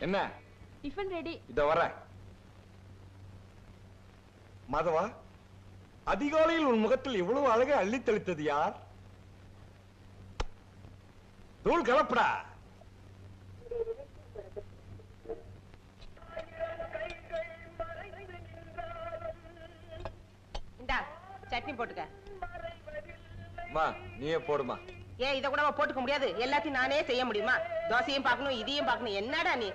என்ன? Tiffin ready. இத வரேன் மாதவா அதிகாலையில் உன் முகத்தில் இவ்வளவு அழகை அள்ளித் தெளித்தது யார்? தூள் கலப்படா. சட்னி போட்டுக்க. நீயே போடுமா. ஏன் இத கூட போட்டுக்க முடியாது? எல்லாத்தையும் நானே செய்ய முடியுமா? தோசையும் பார்க்கணும் இதையும் பார்க்கணும். என்னடா நீ?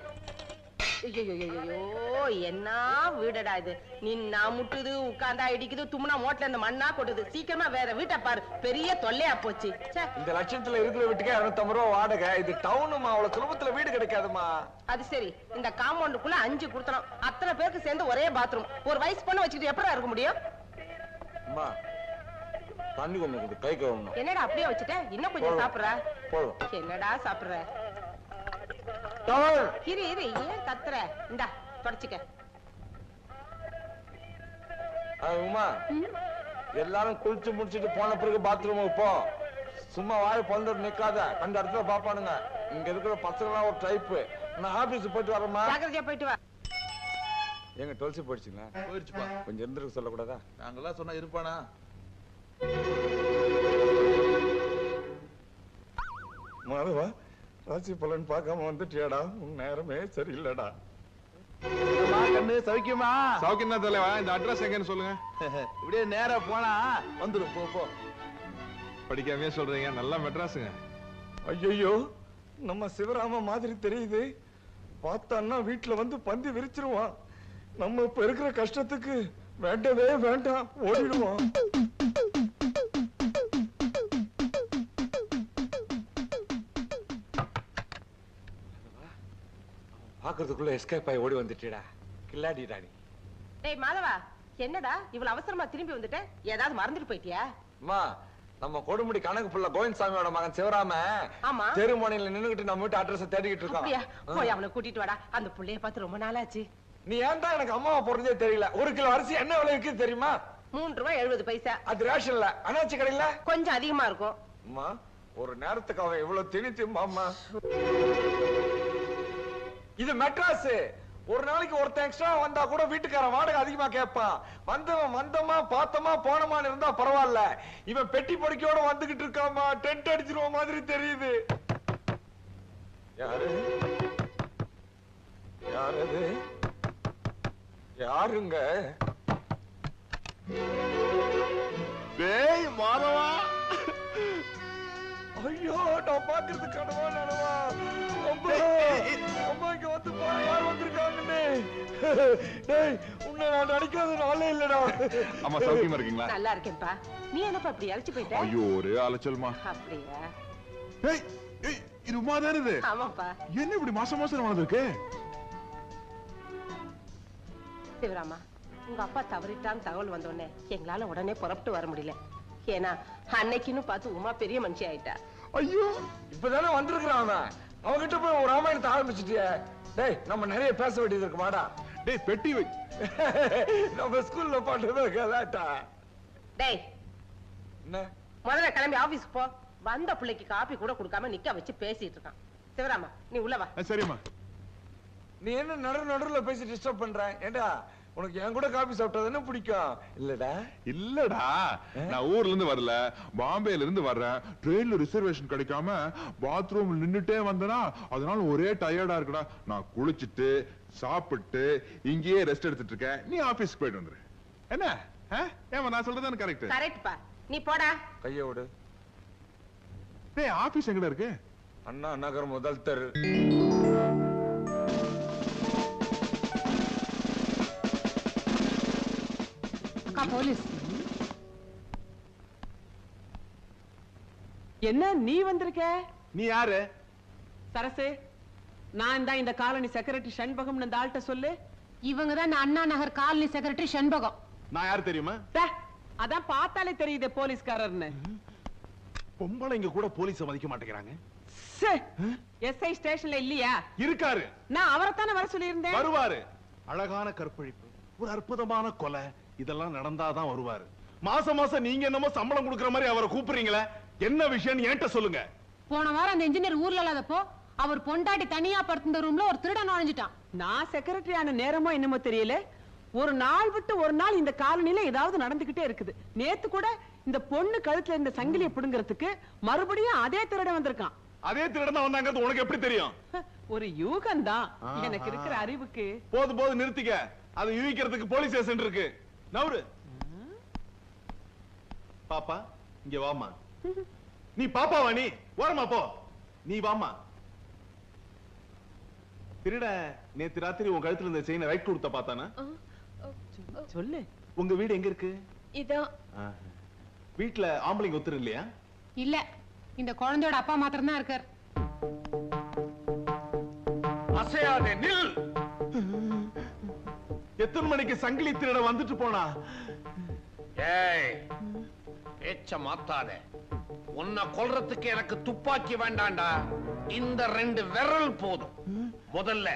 ஐயோ என்ன வீடடா இது? நின்னா முட்டுது உட்கார்ந்தா இடிக்குது தும்னா மோட்ல இருந்து மண்ணா கொட்டுது. சீக்கிரமா வேற வீட்டை பாரு. பெரிய தொல்லையா போச்சு. ச்சே, இந்த லட்சத்துல இருக்கிற வீட்டுக்கே இருநூத்தம்பது ரூபா வாடகை. இது டவுனுமா அவ்வளவு சுலபத்துல வீடு கிடைக்காதுமா அது சரி. இந்த காம்பவுண்டுக்குள்ள அஞ்சு கொடுத்தனும். அத்தனை பேருக்கு சேர்ந்து ஒரே பாத்ரூம். ஒரு வயசு பொண்ணு வச்சுக்கிட்டு எப்படா இருக்க முடியும்? அம்மா தண்ணி கொண்டு கொடு கை கழுவணும். என்னடா அப்படியே வச்சுட்ட? இன்னும் கொஞ்சம். சாப்பிடுற? போதும். என்னடா சாப்பிடுற. இரு இரு ஏன் கத்துற? இந்தா தொடச்சுக்க. உமா. எல்லாரும் குளிச்சு முடிச்சிட்டு போன பிறகு பாத்ரூம் போ. சும்மா வாய் பொழுது நிக்காத. அந்த இடத்துல பாப்பானுங்க. இங்க இருக்கிற பசங்களாம் ஒரு டைப்பு நான் ஆபீஸ் போயிட்டு வரேம்மா. ஜாக்கிரதையா போயிட்டு வா. எங்க டுவெல்ஸ் போயிடுச்சுங்களா? போயிருச்சுப்பா. கொஞ்சம் இருந்திருக்க சொல்லக்கூடாதா? நாங்கெல்லாம் சொன்னா இருப்பானா? மாதவா ராசி பலன் பார்க்காம வந்துட்டியாடா? உன் நேரமே சரியில்லடா. கண்ணு சௌக்கியமா தலைவா இந்த அட்ரஸ் எங்கன்னு சொல்லுங்க. இப்படியே நேரா போனா வந்துரும். போ போ. படிக்காமே சொல்றீங்க. நல்லா மெட்ராஸுங்க. ஐயோ நம்ம சிவராம மாதிரி தெரியுது. பார்த்தான்னா வீட்டுல வந்து பந்தி விரிச்சிருவான். நம்ம இப்ப இருக்கிற கஷ்டத்துக்கு வேண்டவே வேண்டாம். ஓடிடுவோம் பாக்குறதுக்குள்ள எஸ்கேப் ஆகி ஓடி வந்துட்டேடா. கில்லாடிடா நீ டேய் மாதவா என்னடா இவ்வளவு அவசரமா திரும்பி வந்துட்ட? ஏதாவது மறந்துட்டு போயிட்டியா? அம்மா நம்ம கொடுமுடி கணக்கு புள்ள கோவிந்தசாமியோட மகன் சிவராம ஆமா. தெருமணியில நின்னுகிட்டு நம்ம வீட்டு அட்ரஸ் தேடிக்கிட்டு இருக்கான். போய் அவனை கூட்டிட்டு வாடா. அந்த புள்ளைய பார்த்து ரொம்ப நாளாச்சு. நீ ஏன்டா எனக்கு அம்மாவை போறதே தெரியல? ஒரு கிலோ அரிசி என்ன விலை விக்குது தெரியுமா? மூன்று ரூபாய் எழுபது பைசா. அது ரேஷன்ல. அனாச்சி கடையில? கொஞ்சம் அதிகமா இருக்கும். அம்மா ஒரு நேரத்துக்கு அவன் இவ்வளவு திணிச்சுமா அம்மா. இது மெட்ராஸ். ஒரு நாளைக்கு ஒருத்தன் எக்ஸ்ட்ரா வந்தா கூட வீட்டுக்காரன் வாடகை அதிகமா கேட்பான். வந்தவன் வந்தமா பார்த்தமா போனமான்னு இருந்தா பரவாயில்ல. இவன் பெட்டி படுக்கையோட வந்துகிட்டு இருக்காமா டென்ட் அடிச்சிருவ மாதிரி தெரியுது. யாரு? யார் அது? யாருங்க? டேய் மாதவா. ஐயோ நான் பாக்குறது கனவா நனவா அம்மா அம்மா இங்க வந்து பாரு யார் வந்திருக்காங்கன்னு டேய் உன்னை நான் நினைக்காத நாளே இல்லடா. ஆமா சௌக்கியமா இருக்கீங்களா? நல்லா இருக்கேன்ப்பா. நீ என்னப்பா இப்படி அழைச்சு போயிட்ட? ஐயோ ஒரே அலைச்சல்மா. அப்படியா? ஏய் ஏய் இது உமா தானே இது? ஆமாப்பா. என்ன இப்படி மாசம் மாசம் வளர்ந்துருக்கு சிவராமா உங்க அப்பா தவறிட்டான்னு தகவல் வந்த உடனே எங்களால உடனே புறப்பட்டு வர முடியல. ஏன்னா அன்னைக்குன்னு பார்த்து உமா பெரிய மனுஷி ஆயிட்டா. ஐயோ இப்பதானே வந்திருக்கிறான் அவன். அவன்கிட்ட போய் ஒரு ராமாயணத்தை ஆரம்பிச்சிட்டியே. டேய் நம்ம நிறைய பேச வேண்டியது இருக்கு வாடா. டேய் பெட்டி வை. நம்ம ஸ்கூல்ல பண்றது கலாட்டா டேய். என்ன? முதல்ல கிளம்பி ஆபீஸ் போ. வந்த பிள்ளைக்கு காப்பி கூட கொடுக்காம நிக்க வச்சு பேசிட்டு இருக்கான். சிவராமா நீ உள்ள வா. சரிம்மா. நீ என்ன நடு நடுவுல பேசி டிஸ்டர்ப் பண்ற? ஏண்டா உனக்கு என் கூட காபி சாப்பிட்டா பிடிக்கும்? இல்லடா. இல்லடா. நான் ஊர்ல இருந்து வரல. பாம்பேல இருந்து வர்றேன். ட்ரெயின்ல ரிசர்வேஷன் கிடைக்காம பாத்ரூம்ல நின்னுட்டே வந்தனா அதனால ஒரே டயர்டா இருக்குடா. நான் குளிச்சிட்டு சாப்பிட்டு இங்கேயே ரெஸ்ட் எடுத்துட்டு இருக்கேன். நீ ஆபீஸ்க்கு போயிட்டு வந்துரு. என்ன? ஆ? ஏம்மா நான் சொல்றதுதானே கரெக்ட் கரெக்ட்பா நீ போடா. கைய விடு. டேய் ஆபீஸ் எங்கடா இருக்கு? அண்ணா நகர் முதல் தெரு போலீஸ். என்ன நீ வந்திருக்க? நீ யாரு? சரசு நான் தான் இந்த காலனி செக்ரட்டரி சண்பகம்னு அந்த ஆள்கிட்ட சொல்லு. இவங்க தான் இந்த அண்ணா நகர் காலனி செக்ரட்டரி சண்பகம். நான் யாரு தெரியுமா? அதான் பார்த்தாலே தெரியுது போலீஸ்காரர்னு. பொம்பளைங்க கூட போலீஸ மதிக்க மாட்டேங்கிறாங்க. எஸ்ஐ ஸ்டேஷன்ல இல்லையா? இருக்காரு. நான் அவரைத்தானே வர சொல்லியிருந்தேன். வருவாரு. அழகான கற்பழிப்பு. ஒரு அற்புதமான கொலை. இதெல்லாம் நடந்தாதான் வருவாரு. மாசம் மாசம் நீங்க என்னமோ சம்பளம் கொடுக்கற மாதிரி அவரை கூப்பிடுறீங்களே என்ன விஷயம் என்கிட்ட சொல்லுங்க. போன வாரம் அந்த இன்ஜினியர் ஊர்ல இல்லாதப்போ அவர் பொண்டாட்டி தனியா படுத்திருந்த ரூம்ல ஒரு திருடன் நுழைஞ்சிட்டான். நான் செக்ரட்டரி ஆன நேரமோ என்னமோ தெரியல. ஒரு நாள் விட்டு ஒரு நாள் இந்த காலனில ஏதாவது நடந்துகிட்டே இருக்குது. நேத்து கூட இந்த பொண்ணு கழுத்துல இந்த சங்கிலியை புடுங்கிறதுக்கு மறுபடியும் அதே திருட வந்திருக்கான். அதே திருடன் தான் வந்தாங்கிறது உனக்கு எப்படி தெரியும்? ஒரு யூகம்தான். எனக்கு இருக்கிற அறிவுக்கு. போது போது நிறுத்திக்க. அதை யூகிக்கிறதுக்கு போலீஸ் ஸ்டேஷன் இருக்கு. நவரு. பாப்பா இங்க வாமா நீ பாப்பாவா நீ. ஓரமா போ. நீ வாமா திருட நேத்து ராத்திரி உன் கழுத்துல இருந்த செயினை ரைட் கொடுத்த பார்த்தானா? சொல்லு. உங்க வீடு எங்க இருக்கு? இதான் வீட்ல ஆம்பளைங்க ஒத்துரு இல்லையா? இல்ல இந்த குழந்தையோட அப்பா மாத்திரம் தான் இருக்கார். அசையாதே நில்! எத்தனை மணிக்கு சங்கிலி திருட வந்துட்டு போனா? ஏய் பேச்ச மாத்தாத. உன்னை கொல்றதுக்கு எனக்கு துப்பாக்கி வேண்டாம்டா இந்த ரெண்டு விரல் போதும். முதல்ல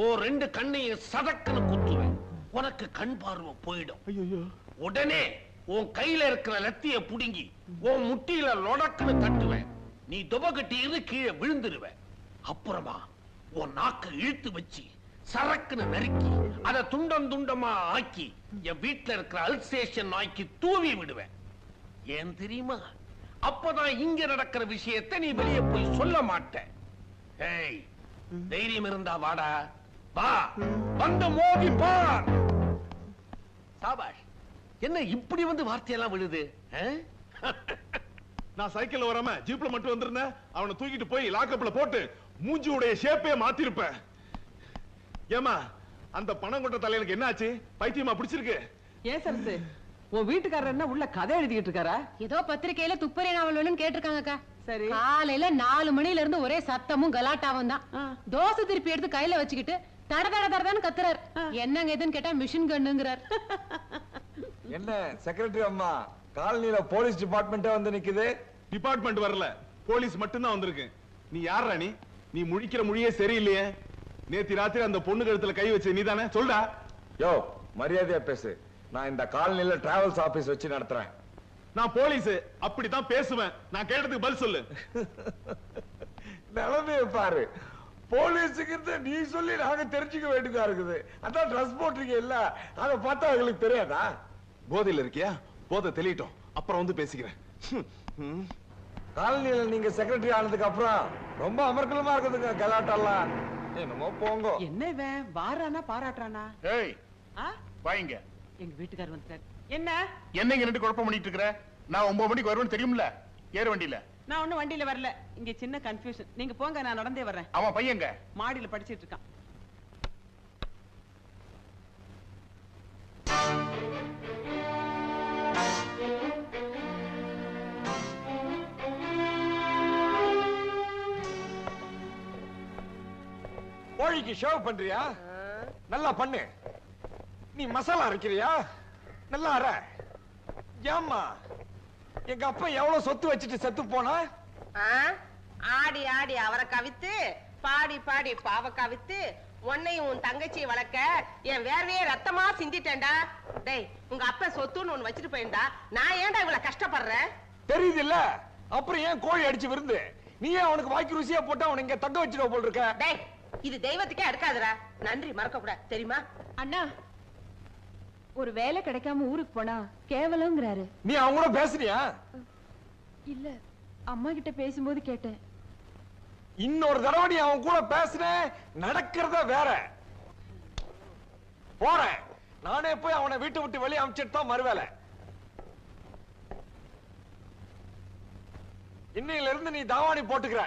ஓ ரெண்டு கண்ணையும் சதக்குன்னு குத்துவேன். உனக்கு கண் பார்வை போயிடும். உடனே உன் கையில இருக்கிற லத்திய புடுங்கி உன் முட்டியில லொடக்குன்னு தட்டுவேன். நீ துபகட்டி இரு கீழே விழுந்துருவ அப்புறமா உன் நாக்க இழுத்து வச்சு சரக்குன்னு நறுக்கி அதை துண்டம் துண்டமா ஆக்கி என் வீட்டுல இருக்கிற அல்சேஷன் நாய்க்கு தூவி விடுவேன். ஏன் தெரியுமா? அப்பதான் இங்க நடக்கிற விஷயத்தை நீ வெளியே போய் சொல்ல மாட்ட ஏய் தைரியம் இருந்தா வாடா. வா வந்து மோதி பார். சாபாஷ் என்ன இப்படி வந்து வார்த்தையெல்லாம் விழுது? நான் சைக்கிள்ல வராம ஜீப்ல மட்டும் வந்திருந்தேன். அவனை தூக்கிட்டு போய் லாக்கப்ல போட்டு மூஞ்சியுடைய ஷேப்பே மாத்திருப்பேன். ஏமா அந்த பணம் கொண்ட தலையனுக்கு என்ன ஆச்சு பைத்தியமா பிடிச்சிருக்கு. ஏன் சரசு உன் வீட்டுக்காரர் என்ன உள்ள கதை எழுதிக்கிட்டு இருக்காரா? ஏதோ பத்திரிக்கையில துப்பறி நாவல் வேணும்னு கேட்டிருக்காங்கக்கா சரி. காலையில நாலு மணில இருந்து ஒரே சத்தமும் கலாட்டாவும் தான். தோசை திருப்பி எடுத்து கையில வச்சுக்கிட்டு தட தட தடதான்னு கத்துறாரு. என்னங்க எதுன்னு கேட்டா மிஷின் கண்ணுங்கிறார் என்ன செக்ரட்டரி அம்மா காலனில போலீஸ் டிபார்ட்மெண்ட்டே வந்து நிக்குது? டிபார்ட்மெண்ட் வரல. போலீஸ் மட்டும்தான் வந்திருக்கு. நீ யார் ராணி நீ முழிக்கிற மொழியே சரியில்லையே. நேத்தி ராத்திரி அந்த பொண்ணு கழுத்துல கை வச்ச நீதானே? சொல்டா யோ மரியாதையா பேசு. நான் இந்த காலனில டிராவல்ஸ் ஆபீஸ் வச்சு நடத்துறேன். நான் போலீஸ். அப்படித்தான் பேசுவேன். நான் கேட்டதுக்கு பதில் சொல்லு. நிலைமைய பாரு. போலீஸுக்கு நீ சொல்லி நாங்க தெரிஞ்சுக்க வேண்டியதா இருக்குது. அதான் ட்ரெஸ் போட்டிருக்க இல்ல? அதை பார்த்தா அவங்களுக்கு தெரியாதா? போதையில இருக்கியா? போதை தெளியட்டும். அப்புறம் வந்து பேசிக்கிறேன். காலனியில நீங்க செக்ரட்டரி ஆனதுக்கு அப்புறம் ரொம்ப அமர்க்கலமா இருக்குதுங்க கலாட்டெல்லாம் என்னமோ போங்க. என்ன இவன் வாரானா பாராட்டுறானா? ஏய்? வாங்க எங்க வீட்டுக்காரர் வந்துட்டார். என்ன? என்னங்க ரெண்டு குழப்பம் பண்ணிட்டு இருக்கிற? நான் ஒன்பது மணிக்கு வருவேன்னு தெரியும்ல? ஏற வண்டியில. நான் ஒண்ணும் வண்டியில வரல. இங்க சின்ன கன்ஃபியூஷன் நீங்க போங்க நான் நடந்தே வர்றேன். அவன் பையங்க மாடியில படிச்சிட்டு இருக்கான். கோழிக்கு ஷேவ் பண்றியா? நல்லா பண்ணு. நீ மசாலா அரைக்கிறியா? நல்லா அரை. ஏம்மா எங்க அப்பா எவ்வளவு சொத்து வச்சுட்டு செத்து போனா? ஆடி ஆடி அவரை கவித்து பாடி பாடி பாவ கவித்து உன்னையும் உன் தங்கச்சியை வளர்க்க என் வேர்வையே ரத்தமா சிந்திட்டேன்டா. டேய் உங்க அப்பா சொத்துன்னு ஒண்ணு வச்சுட்டு போயிருந்தா நான் ஏன்டா இவ்வளவு கஷ்டப்படுறேன் தெரியுது இல்ல அப்புறம் ஏன் கோழி அடிச்சு விருந்து? நீ அவனுக்கு வாய்க்கு ருசியா போட்டு அவனை இங்க தங்க வச்சிருவ போல் இருக்க? டேய் இது தெய்வத்துக்கே அடுக்காதுடா. நன்றி மறக்க கூடாது தெரியுமா? அண்ணா ஒரு வேலை கிடைக்காம ஊருக்கு போனா கேவலங்கிறாரு நீ அவங்க கூட பேசுனியா? இல்ல அம்மா கிட்ட பேசும்போது கேட்டேன். இன்னொரு தடவை நீ அவன் கூட பேசுன நடக்கிறத வேற. போறேன். நானே போய் அவனை வீட்டை விட்டு வெளியே அனுப்பிச்சிட்டு தான் மறுவேலை இன்னையில இருந்து நீ தாவாணி போட்டுக்கிற.